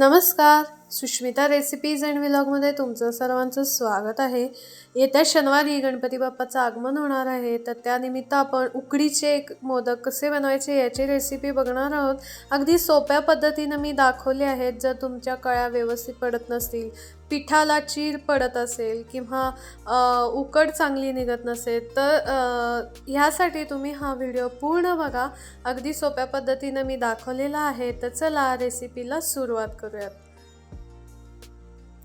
नमस्कार. Sushmita recipes and व्लॉगमध्ये तुमचं सर्वांचं स्वागत आहे. येत्या शनिवारी गणपती बाप्पाचं आगमन होणार आहे. तर त्यानिमित्त आपण उकडीचे एक मोदक कसे बनवायचे याची रेसिपी बघणार आहोत. अगदी सोप्या पद्धतीनं मी दाखवले आहेत. जर तुमच्या कळ्या व्यवस्थित पडत नसतील पिठाला चीर पडत असेल किंवा उकड चांगली निघत नसेल तर ह्यासाठी तुम्ही हा व्हिडिओ पूर्ण बघा. अगदी सोप्या पद्धतीनं मी दाखवलेला आहे. तर चला रेसिपीला सुरुवात करूयात.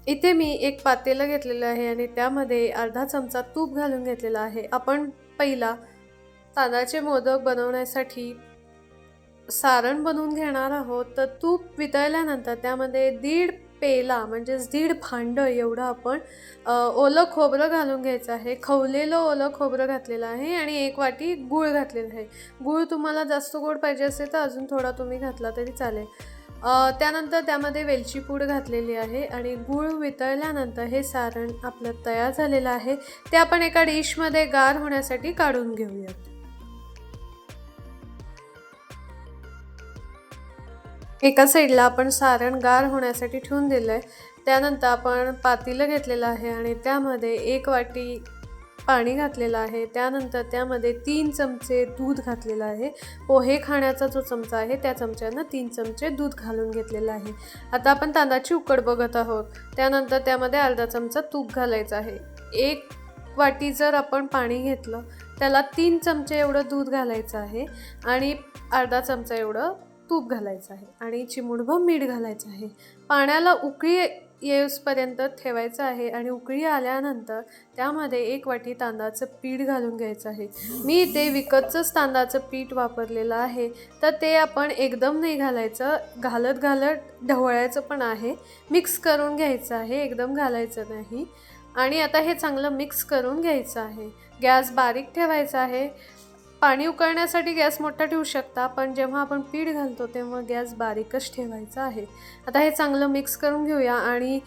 इथे मी एक पातेलं घेतलेलं आहे आणि त्यामध्ये अर्धा चमचा तूप घालून घेतलेला आहे. आपण पहिला तांदळाचे मोदक बनवण्यासाठी सारण बनवून घेणार आहोत. तर तूप वितळल्यानंतर त्यामध्ये दीड पेला म्हणजेच दीड भांड एवढं आपण ओलं खोबरं घालून घ्यायचं आहे. खवलेलं ओलं खोबरं घातलेलं आहे आणि एक वाटी गूळ घातलेलं आहे. गूळ तुम्हाला जास्त गोड पाहिजे असेल तर अजून थोडा तुम्ही घातला तरी चालेल. त्यानंतर त्यामध्ये वेलची पूड घातलेली आहे आणि गूळ वितळल्यानंतर हे सारण आपलं तयार झालेलं आहे. ते आपण एका डिशमध्ये गार होण्यासाठी काढून घेऊयात. एका साईडला आपण सारण गार होण्यासाठी ठेवून दिलं आहे त्यानंतर आपण पातीलं घेतलेलं आहे आणि त्यामध्ये एक वाटी पाणी घातलेलं आहे. त्यानंतर त्यामध्ये तीन चमचे दूध घातलेलं आहे. हो, पोहे खाण्याचा जो चमचा आहे त्या चमच्यानं तीन चमचे दूध घालून घेतलेलं आहे. आता आपण तांदळाची उकड बघत आहोत. त्यानंतर त्यामध्ये अर्धा चमचा तूप घालायचं आहे. एक वाटी जर आपण पाणी घेतलं त्याला तीन चमचे एवढं दूध घालायचं आहे आणि अर्धा चमचा एवढं तूप घालायचं आहे. आणि चिमूटभर मीठ घालायचं आहे. पाण्याला उकळी येऊसपर्यंत ठेवायचं आहे आणि उकळी आल्यानंतर त्यामध्ये एक वाटी तांदळाचं पीठ घालून घ्यायचं आहे. मी इथे विकतचंच तांदळाचं पीठ वापरलेलं आहे. तर ते आपण एकदम नाही घालायचं. घालत घालत ढवळायचं पण आहे. मिक्स करून घ्यायचं आहे. एकदम घालायचं नाही. आणि आता हे चांगलं मिक्स करून घ्यायचं आहे. गॅस बारीक ठेवायचा आहे. पाणी उकळण्यासाठी गॅस मोठा ठेवू शकता पण जेव्हा आपण पीठ घालतो तेव्हा गॅस बारीकच ठेवायचा आहे. आता हे चांगलं मिक्स करून घेऊया आणि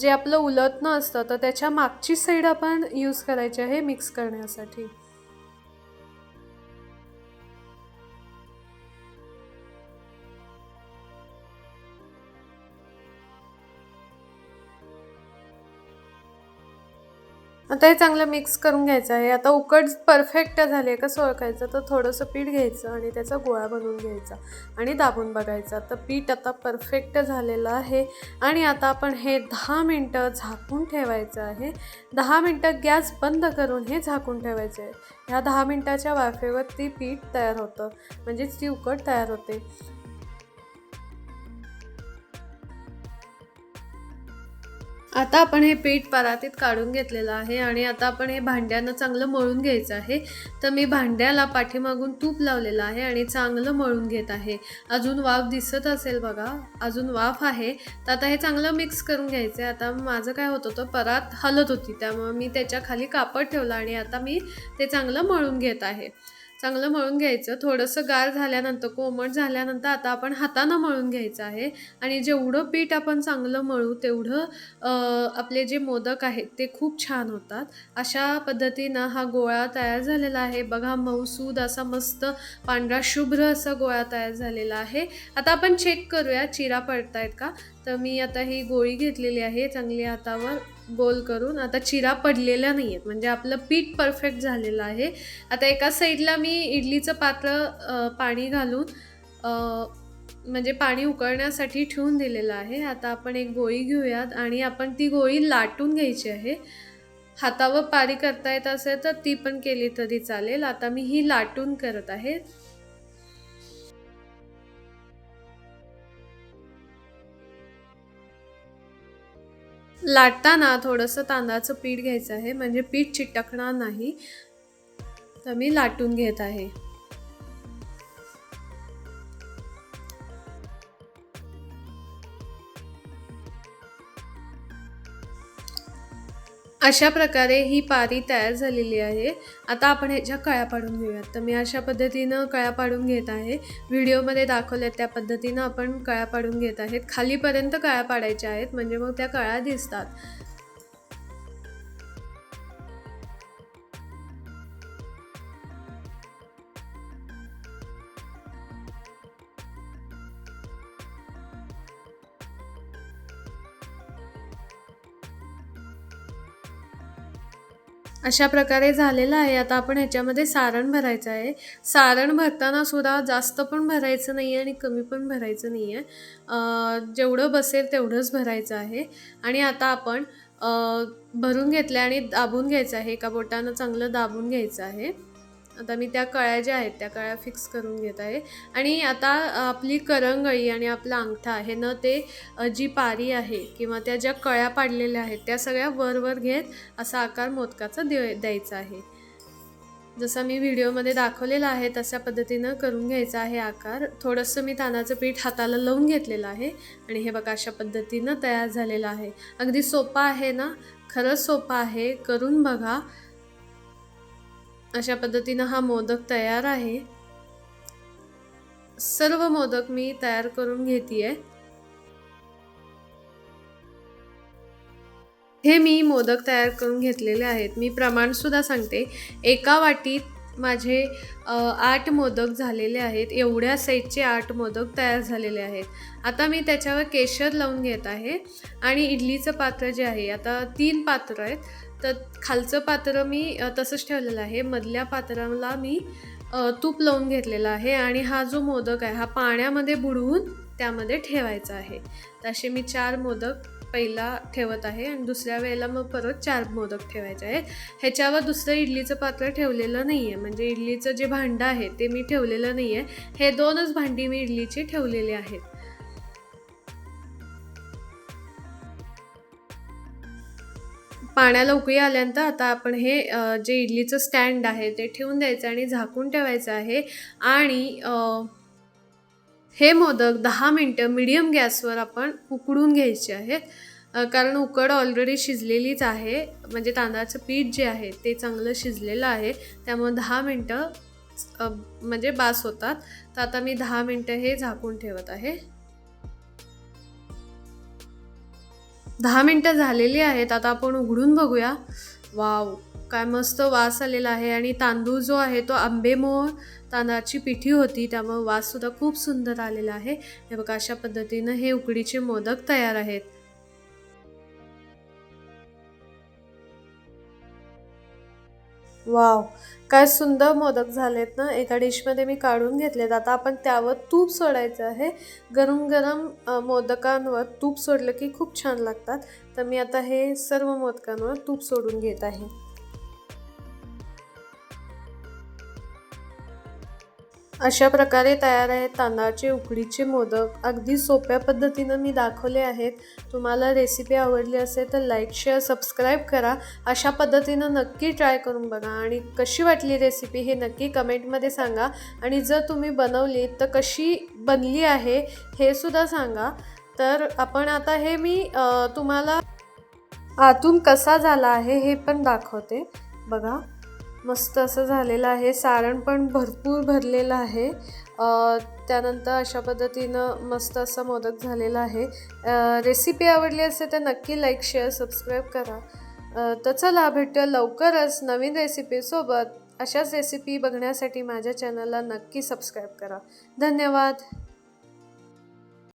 जे आपलं उलतणं असतं तर त्याच्या मागची साईड आपण यूज करायची आहे मिक्स करण्यासाठी. आता हे चांगलं मिक्स करून घ्यायचं आहे. आता उकड परफेक्ट झाली आहे कसं ओळखायचं तर थोडंसं पीठ घ्यायचं आणि त्याचा गोळा बनवून घ्यायचा आणि दाबून बघायचा. तर पीठ आता परफेक्ट झालेलं आहे. आणि आता आपण हे दहा मिनटं झाकून ठेवायचं आहे. दहा मिनटं गॅस बंद करून हे झाकून ठेवायचं आहे. ह्या दहा मिनटाच्या वाफेवर ती पीठ तयार होतं. म्हणजेच ती उकड तयार होते. आता आपण हे पीठ परातीत काढून घेतलेलं आहे आणि आता आपण हे भांड्यानं चांगलं मळून घ्यायचं आहे. तर मी भांड्याला पाठीमागून तूप लावलेलं आहे आणि चांगलं मळून घेत आहे. अजून वाफ दिसत असेल बघा. अजून वाफ आहे. तर आता हे चांगलं मिक्स करून घ्यायचं आहे आता माझं काय होत होतं? परात हलत होती. त्यामुळे मी त्याच्याखाली कापड ठेवलं आणि आता मी ते चांगलं मळून घेत आहे. चांगलं मळून घ्यायचं. थोडंसं गार झाल्यानंतर कोमट झाल्यानंतर आता आपण हातानं मळून घ्यायचं आहे. आणि जेवढं पीठ आपण चांगलं मळू तेवढं आपले जे मोदक आहेत ते खूप छान होतात. अशा पद्धतीनं हा गोळा तयार झालेला आहे. बघा मऊसूद असा मस्त पांढरा शुभ्र असा गोळा तयार झालेला आहे. आता आपण चेक करूया चिरा पडतायत का? तर मी आता ही गोळी घेतलेली आहे चांगली हातावर. गोल करून. आता चिरा पडलेल्या नाही आहेत म्हणजे आपलं पीठ परफेक्ट झालेलं आहे. आता एका साईडला मी इडलीचं पात्र पाणी घालून म्हणजे पाणी उकळण्यासाठी ठेवून दिलेलं आहे. आता आपण एक गोळी घेऊयात आणि आपण ती गोळी लाटून घ्यायची आहे. हातावर पारी करता येत असेल तर ती पण केली तरी चालेल. आता मी ही लाटून करत आहे. लाटताना थोडंसं तांदळाचं पीठ घ्यायचं आहे. म्हणजे पीठ चिटकणार नाही. तर मी लाटून घेत आहे. अशा प्रकारे ही पारी तयार झालेली आहे. आता आपण ह्याच्या कळ्या पाडून घेऊयात. तर मी अशा पद्धतीनं कळ्या पाडून घेत आहे. व्हिडिओमध्ये दाखवल्या त्या पद्धतीनं आपण कळ्या पाडून घेत आहेत. खालीपर्यंत कळ्या पाडायच्या आहेत. म्हणजे मग त्या कळ्या दिसतात. अशा प्रकारे झालेलं आहे. आता आपण ह्याच्यामध्ये सारण भरायचं आहे. सारण भरताना सुद्धा जास्त पण भरायचं नाही आहे आणि कमी पण भरायचं नाही आहे जेवढं बसेल तेवढंच भरायचं आहे. आणि आता आपण भरून घेतलं आणि दाबून घ्यायचं आहे. एका बोटानं चांगलं दाबून घ्यायचं आहे. आता मी त्या कळ्या ज्या आहेत त्या कळ्या फिक्स करून घेत आहे. आणि आता आपली करंगळी आणि आपला अंगठा हे न ते जी पारी आहे किंवा त्या ज्या कळ्या पाडलेल्या आहेत त्या सगळ्या वर वर घेत असा आकार मोदकाचा दे द्यायचा आहे. जसा मी व्हिडिओमध्ये दाखवलेला आहे तशा पद्धतीनं करून घ्यायचा आहे आकार. थोडंसं मी तांदळाचं पीठ हाताला लावून घेतलेलं आहे आणि हे बघा अशा पद्धतीनं तयार झालेलं आहे. अगदी सोपा आहे ना? खरंच सोपा आहे. करून बघा. अशा पद्धतीनं हा मोदक तयार आहे. सर्व मोदक मी तयार करून घेते हे मी मोदक तयार करून घेतलेले आहेत. मी प्रमाणसुद्धा सांगते. एका वाटीत माझे आठ मोदक झालेले आहेत. एवढ्या साईजचे आठ मोदक तयार झालेले आहेत. आता मी त्याच्यावर केशर लावून घेत आहे. आणि इडलीचं पात्र जे आहे आता तीन पात्र आहेत. तर खालचं पात्र मी तसंच ठेवलेलं आहे. मधल्या पात्राला मी तूप लावून घेतलेला आहे आणि हा जो मोदक आहे हा पाण्यामध्ये बुडवून त्यामध्ये ठेवायचा आहे. तसे मी चार मोदक पहिला ठेवत आहे आणि दुसऱ्या वेळेला मग परत चार मोदक ठेवायचे आहेत. ह्याच्यावर दुसरं इडलीचं पात्र ठेवलेलं नाही आहे म्हणजे इडलीचं जे भांडं आहे ते मी ठेवलेलं नाही आहे हे दोनच भांडी मी इडलीची ठेवलेली आहेत. पाण्याला उकळी आल्यानंतर आता आपण हे जे इडलीचं स्टँड आहे ते ठेवून द्यायचं आणि झाकून ठेवायचं आहे. आणि हे मोदक दहा मिनटं मिडियम गॅसवर आपण उकडून घ्यायचे आहेत. कारण उकड ऑलरेडी शिजलेलीच आहे. म्हणजे तांदळाचं पीठ जे आहे ते चांगलं शिजलेलं आहे. त्यामुळे दहा मिनटं म्हणजे बास होतात. तर आता मी दहा मिनटं हे झाकून ठेवत आहे. दहा मिनटं झालेली आहेत आता आपण उघडून बघूया. वाव काय मस्त वास आलेला आहे. आणि तांदूळ जो आहे तो आंबेमोहर तांदळाची पिठी होती त्यामुळे वाससुद्धा खूप सुंदर आलेला आहे. हे बघा अशा पद्धतीनं हे उकडीचे मोदक तयार आहेत. वाव. काय सुंदर मोदक झालेत ना. एका डिशमध्ये मी काढून घेतलेत. आता आपण त्यावर तूप सोडायचं आहे. गरम गरम मोदकांवर तूप सोडलं की खूप छान लागतात. तर मी आता हे सर्व मोदकांवर तूप सोडून घेत आहे. अशा प्रकारे तयार आहेत तांदळाचे उकडीचे मोदक. अगदी सोप्या पद्धतीनं मी दाखवले आहेत. तुम्हाला रेसिपी आवडली असेल तर लाईक शेअर सबस्क्राईब करा. अशा पद्धतीनं नक्की ट्राय करून बघा. आणि कशी वाटली रेसिपी हे नक्की कमेंटमध्ये सांगा. आणि जर तुम्ही बनवली तर कशी बनली आहे हे सुद्धा सांगा. तर आपण आता हे मी तुम्हाला आतून कसा झाला आहे हे पण दाखवते. बघा. मस्त असं झालेलं आहे. सारण पण भरपूर भरलेलं आहे. त्यानंतर अशा पद्धतीनं मस्त असं मोदक झालेलं आहे. रेसिपी आवडली असेल तर नक्की लाईक शेअर सबस्क्राईब करा. तर चला भेटूया लवकरच नवीन रेसिपीसोबत अशाच रेसिपी बघण्यासाठी माझ्या चॅनलला नक्की सबस्क्राईब करा. धन्यवाद.